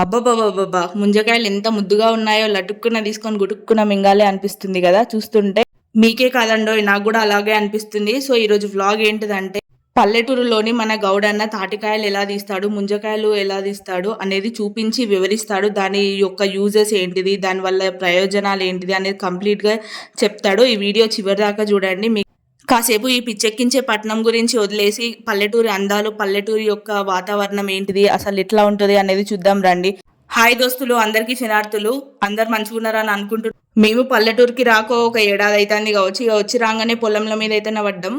అబ్బబ్బబ్బబ్బా ముంజకాయలు ఎంత ముద్దుగా ఉన్నాయో లటుక్కున తీసుకొని గుటుక్కున మింగాలే అనిపిస్తుంది కదా చూస్తుంటే. మీకే కాదండో నాకు కూడా అలాగే అనిపిస్తుంది. సో ఈరోజు వ్లాగ్ ఏంటిదంటే పల్లెటూరులోని మన గౌడన్న తాటికాయలు ఎలా తీస్తాడు ముంజకాయలు ఎలా తీస్తాడు అనేది చూపించి వివరిస్తాడు. దాని యొక్క యూజెస్ ఏంటిది దాని వల్ల ప్రయోజనాలు ఏంటిది అనేది కంప్లీట్గా చెప్తాడు. ఈ వీడియో చివరి దాకా చూడండి. మీ కాసేపు ఈ పిచ్చెక్కించే పట్నం గురించి వదిలేసి పల్లెటూరి అందాలు పల్లెటూరి యొక్క వాతావరణం ఏంటిది అసలు ఎట్లా ఉంటుంది అనేది చూద్దాం రండి. హాయ్ దోస్తులు అందరికీ శనార్థులు అందరు మంచుకున్నారని అనుకుంటున్నారు అనుకుంటున్నాం. మేము పల్లెటూరుకి రాకో ఒక ఏడాది అవుతుంది కావచ్చు. ఇక వచ్చి రాగానే పొలంల మీద అయితే పడ్డాం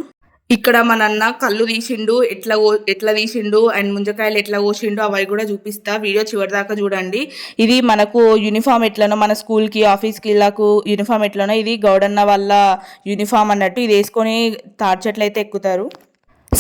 ఇక్కడ మన అన్న కళ్ళు తీసిండు ఎట్లా కో- ఎట్లా తీసిండు అండ్ ముంజకాయలు ఎట్లా కోసిండు అవి కూడా చూపిస్తా. వీడియో చివరి దాకా చూడండి. ఇది మనకు యూనిఫామ్ ఎట్లనో మన స్కూల్కి ఆఫీస్కి ఇలాకు యూనిఫామ్ ఎట్లనో ఇది గౌడన్న వాళ్ళ యూనిఫామ్ అన్నట్టు ఇది వేసుకొని తాడి ఎక్కుతారు.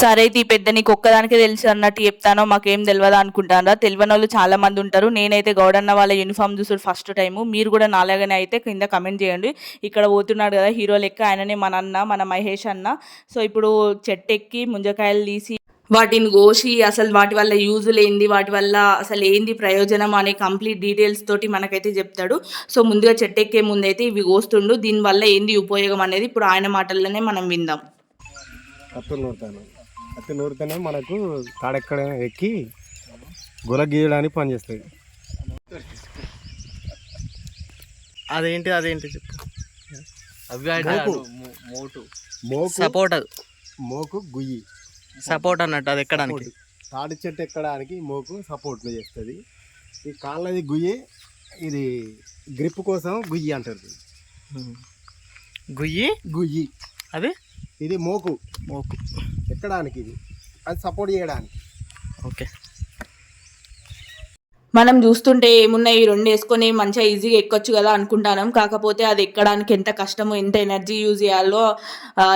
సరే అయితే ఈ పెద్ద నీకు ఒక్కదానికే తెలుసు అన్నట్టు చెప్తానో మాకేం తెలియదా అనుకుంటారా తెలియని వాళ్ళు చాలా మంది ఉంటారు. నేనైతే గౌడన్న వాళ్ళ యూనిఫామ్ చూసాడు ఫస్ట్ టైం మీరు కూడా నాలాగనే అయితే కింద కమెంట్ చేయండి. ఇక్కడ పోతున్నాడు కదా హీరో లెక్క. ఆయననే మన అన్న మన మహేష్ అన్న. సో ఇప్పుడు చెట్టు ఎక్కి ముంజకాయలు తీసి వాటిని కోసి అసలు వాటి వల్ల యూజులు ఏంది వాటి వల్ల అసలు ఏంది ప్రయోజనం అనే కంప్లీట్ డీటెయిల్స్ తోటి మనకైతే చెప్తాడు. సో ముందుగా చెట్టు ఎక్కే ముందైతే ఇవి కోస్తుండు. దీనివల్ల ఏంది ఉపయోగం అనేది ఇప్పుడు ఆయన మాటల్లోనే మనం విందాం. కత్తులు నూరుతాను మనకు తాడెక్కడ ఎక్కి గుల గీయడానికి పనిచేస్తుంది అదేంటి అదేంటి చెప్పు. మోటు. మోకు. సపోర్ట్ మోకు గుయ్యి. సపోర్ట్ అన్నట్టు అది ఎక్కడానికి? తాడి చెట్టు ఎక్కడానికి మోకు సపోర్ట్ చేస్తుంది. ఈ కాళ్ళది గుయ్యి ఇది గ్రిప్ కోసం గుయ్యి అంటారు. గుయ్యి? గుయ్యి. అది? ఇది మోకు. మోకు. ఎక్కడానికి ఇది? అది సపోర్ట్ చేయడానికి. ఓకే. మనం చూస్తుంటే ఏమున్నాయి? ఈ రెండు వేసుకొని మంచిగా ఈజీగా ఎక్కొచ్చు కదా అనుకుంటాను. కాకపోతే అది ఎక్కడానికి ఎంత కష్టమో ఎంత ఎనర్జీ యూజ్ చేయాలో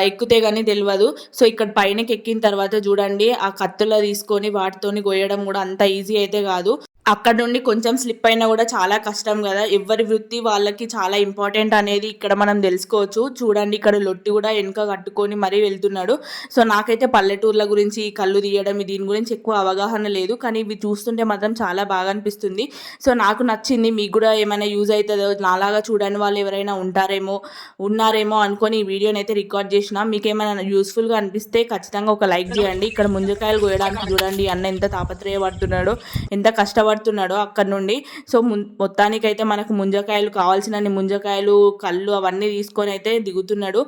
ఎక్కితే కానీ తెలియదు సో ఇక్కడ పైనకి ఎక్కిన తర్వాత చూడండి ఆ కత్తుల తీసుకొని వాటితోని కొయ్యడం కూడా అంత ఈజీ అయితే కాదు. అక్కడ నుండి కొంచెం స్లిప్ అయినా కూడా చాలా కష్టం కదా. ఎవరి వృత్తి వాళ్ళకి చాలా ఇంపార్టెంట్ అనేది ఇక్కడ మనం తెలుసుకోవచ్చు. చూడండి ఇక్కడ లొట్టి కూడా వెనుక కట్టుకొని మరీ వెళ్తున్నాడు. సో నాకైతే పల్లెటూర్ల గురించి ఈ కళ్ళు తీయడం దీని గురించి ఎక్కువ అవగాహన లేదు. కానీ ఇవి చూస్తుంటే మాత్రం చాలా బాగా అనిపిస్తుంది. సో నాకు నచ్చింది. మీకు కూడా ఏమైనా యూజ్ అవుతుందో నాలాగా చూడని వాళ్ళు ఎవరైనా ఉంటారేమో ఉన్నారేమో అనుకొని ఈ వీడియోని అయితే రికార్డ్ చేసిన. మీకు ఏమైనా యూస్ఫుల్గా అనిపిస్తే ఖచ్చితంగా ఒక లైక్ చేయండి. ఇక్కడ ముంజకాయలు కోయడానికి చూడండి. అన్న ఎంత తాపత్రయపడుతున్నాడో ఎంత కష్టపడుతున్నాడో అక్కడ నుండి. సో ముం- మొత్తానికైతే మనకు ముంజకాయలు కావాల్సినన్ని ముంజకాయలు కళ్ళు అవన్నీ తీసుకొని అయితే దిగుతున్నాడు.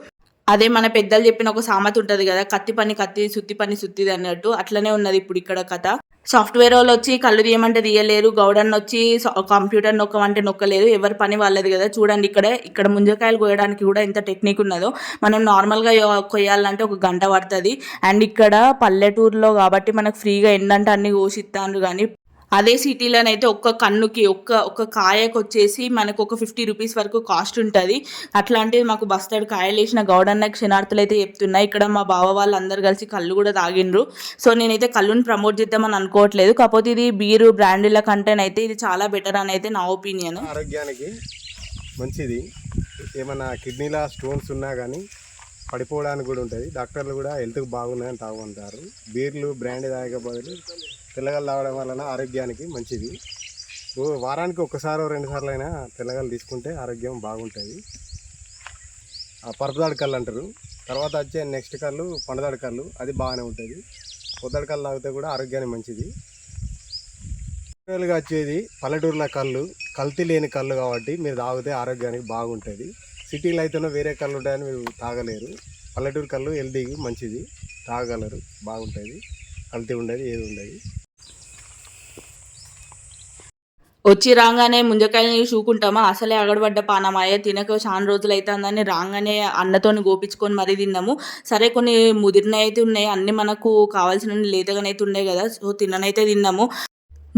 అదే మన పెద్దలు చెప్పిన ఒక సామెత ఉంటది కదా కత్తి పని కత్తి సుత్తి పని సుత్తిది అన్నట్టు. అట్లనే ఉన్నది ఇప్పుడు ఇక్కడ కథ. సాఫ్ట్వేర్ వాళ్ళు వచ్చి కళ్ళు తీయమంటే తీయలేరు గౌడన్ వచ్చి కంప్యూటర్ నొక్కమంటే నొక్కలేరు ఎవరి పని వాళ్ళది కదా. చూడండి ఇక్కడ ఇక్కడ ముంజకాయలు కోయడానికి కూడా ఎంత టెక్నిక్ ఉన్నదో. మనం నార్మల్గా కొయ్యాలంటే ఒక గంట పడుతుంది. అండ్ ఇక్కడ పల్లెటూరులో కాబట్టి మనకు ఫ్రీగా ఎండంటే అన్ని కోసిస్తాను కానీ అదే సిటీలోనైతే ఒక్క కన్నుకి ఒక్క ఒక్క కాయకు వచ్చేసి మనకు ఒక ఫిఫ్టీ రూపీస్ వరకు కాస్ట్ ఉంటుంది. అట్లాంటిది మాకు బస్తాడు కాయలు వేసిన గౌడన్న క్షణార్థులు అయితే చెప్తున్నాయి ఇక్కడ మా బావ వాళ్ళు అందరు కలిసి కళ్ళు కూడా తాగిండ్రు. సో నేనైతే కళ్ళుని ప్రమోట్ చేద్దామని అనుకోవట్లేదు. కాకపోతే ఇది బీరు బ్రాండ్ల కంటేనైతే ఇది చాలా బెటర్ అని అయితే నా ఒపీనియన్ ఆరోగ్యానికి మంచిది. ఏమన్నా కిడ్నీలో స్టోన్స్ ఉన్నా కానీ పడిపోవడానికి కూడా ఉంటుంది. డాక్టర్లు కూడా హెల్త్కి బాగున్నాయని తాగుంటారు. బీర్లు బ్రాండ్ తాగకపోతే తెల్లగలు తాగడం వలన ఆరోగ్యానికి మంచిది. వారానికి ఒకసారి రెండు సార్లు అయినా తెల్లగలు తీసుకుంటే ఆరోగ్యం బాగుంటుంది. ఆ పరుపుదాడి కళ్ళు అంటారు. తర్వాత వచ్చే నెక్స్ట్ కళ్ళు పండదాడి కళ్ళు అది బాగానే ఉంటుంది. పొద్దడి కళ్ళు తాగితే కూడా ఆరోగ్యానికి మంచిది. వచ్చేది పల్లెటూరులో కళ్ళు కల్తీ లేని కళ్ళు కాబట్టి మీరు తాగితే ఆరోగ్యానికి బాగుంటుంది. సిటీలో అయితేనే వేరే కళ్ళు ఉంటాయని మీరు తాగలేరు. పల్లెటూరు కళ్ళు హెల్తీకి మంచిది. తాగలరు బాగుంటుంది. కల్తీ ఉండదు ఏది ఉండదు. వచ్చి రాగానే ముంజకాయలని చూకుంటామా? అసలే అగడబడ్డ పానమాయ తినక చాలా రోజులు అవుతుందని రాగానే అన్నతోని గోపించుకొని మరీ తిన్నాము. సరే కొన్ని ముదిరినైతే ఉన్నాయి. అన్ని మనకు కావాల్సిన లేతగానైతే ఉన్నాయి కదా సో తిననైతే తిన్నాము.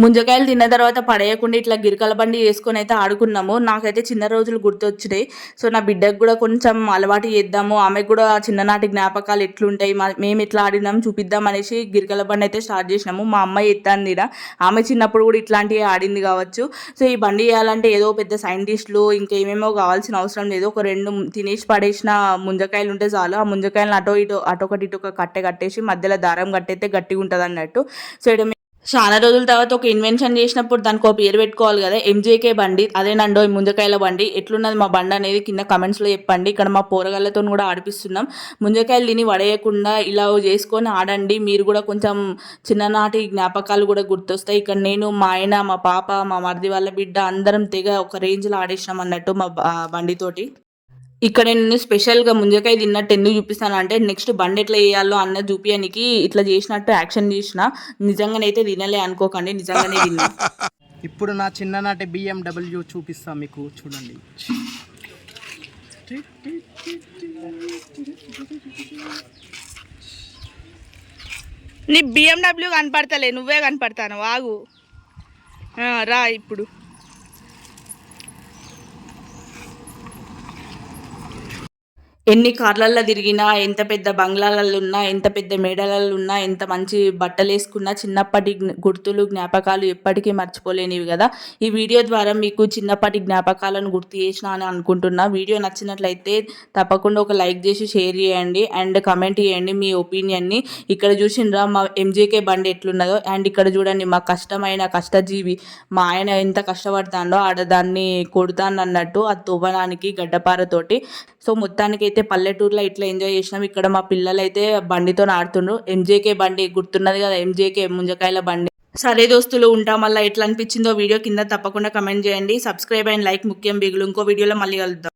ముంజకాయలు తిన్న తర్వాత పడేయకుండా ఇట్లా గిరికల బండి వేసుకొని అయితే ఆడుకున్నాము. నాకైతే చిన్న రోజులు గుర్తొచ్చినాయి. సో నా బిడ్డకు కూడా కొంచెం అలవాటు చేద్దాము. ఆమెకు కూడా చిన్ననాటి జ్ఞాపకాలు ఎట్లుంటాయి? మేము ఎట్లా ఆడినాం చూపిద్దాం అనేసి గిరికల బండి అయితే స్టార్ట్ చేసినాము. మా అమ్మాయి ఎత్తాంది ఈడ. ఆమె చిన్నప్పుడు కూడా ఇట్లాంటివి ఆడింది కావచ్చు. సో ఈ బండి వేయాలంటే ఏదో పెద్ద సైంటిస్టులు ఇంకేమేమో కావాల్సిన అవసరం లేదు. ఒక రెండు తినేసి పడేసిన ముంజకాయలు ఉంటే చాలు. ఆ ముంజకాయలను అటో ఇటో అటొకటి ఇటు ఒక కట్టె కట్టేసి మధ్యలో దారం కట్టేస్తే గట్టిగా ఉంటుంది అన్నట్టు సో ఇక్కడ చాలా రోజుల తర్వాత ఒక ఇన్వెన్షన్ చేసినప్పుడు దానికి ఒక పేరు పెట్టుకోవాలి కదా ఎంజేకే బండి. అదేనండో ఈ ముంజకాయల బండి. ఎట్లున్నది మా బండి అనేది కింద కమెంట్స్లో చెప్పండి. ఇక్కడ మా పోరగాళ్ళతో కూడా ఆడిపిస్తున్నాం. ముంజకాయలు తిని వడేయకుండా ఇలా చేసుకొని ఆడండి. మీరు కూడా కొంచెం చిన్ననాటి జ్ఞాపకాలు కూడా గుర్తొస్తాయి. ఇక్కడ నేను మా ఆయన మా పాప మా మరిది వాళ్ళ బిడ్డ అందరం తెగ ఒక రేంజ్లో ఆడేసినాం అన్నట్టు మా బండితోటి ఇక్కడ నేను స్పెషల్గా ముంజకాయ తిన్నట్టు ఎందుకు చూపిస్తాను అంటే నెక్స్ట్ బండి ఎట్లా వేయాలో అన్న చూపించడానికి ఇట్లా చేసినట్టు యాక్షన్ చేసిన నిజంగానైతే తినలే అనుకోకండి నిజంగానే తిన్నా. ఇప్పుడు నా చిన్ననాటి బిఎండబ్ల్యూ చూపిస్తా మీకు చూడండి. నీ బిఎండబ్ల్యూ కనపడతలే నువ్వే కనపడతాను వాగు రా ఇప్పుడు. ఎన్ని కార్లల్లో తిరిగినా ఎంత పెద్ద బంగ్లాలలో ఉన్నా ఎంత పెద్ద మేడలలో ఉన్నా ఎంత మంచి బట్టలు వేసుకున్నా చిన్నప్పటి గుర్తులు జ్ఞాపకాలు ఎప్పటికీ మర్చిపోలేనివి కదా. ఈ వీడియో ద్వారా మీకు చిన్నప్పటి జ్ఞాపకాలను గుర్తు చేసిన అని అనుకుంటున్నా. వీడియో నచ్చినట్లయితే తప్పకుండా ఒక లైక్ చేసి షేర్ చేయండి. అండ్ కమెంట్ చేయండి మీ ఒపీనియన్ని. ఇక్కడ చూసిండ్రా మా ఎంజేకే బండి ఎట్లున్నదో. అండ్ ఇక్కడ చూడండి మా కష్టమైన కష్టజీవి. మా ఆయన ఎంత కష్టపడతాడో ఆడ దాన్ని కొడతాను అన్నట్టు ఆ తువ్వడానికి గడ్డపారతోటి సో మొత్తానికి అయితే పల్లెటూరులో ఇట్లా ఎంజాయ్ చేసినాం. ఇక్కడ మా పిల్లలు అయితే బండితో ఆడుతుండ్రు ఎంజేకే బండి గుర్తున్నది కదా ఎంజేకే ముంజకాయల బండి. సరే దోస్తులు ఉంటాం మళ్ళీ ఎట్లా అనిపించిందో వీడియో కింద తప్పకుండా కమెంట్ చేయండి. సబ్స్క్రైబ్ అండ్ లైక్ ముఖ్యం బిగులు. ఇంకో వీడియోలో మళ్ళీ కలుద్దాం.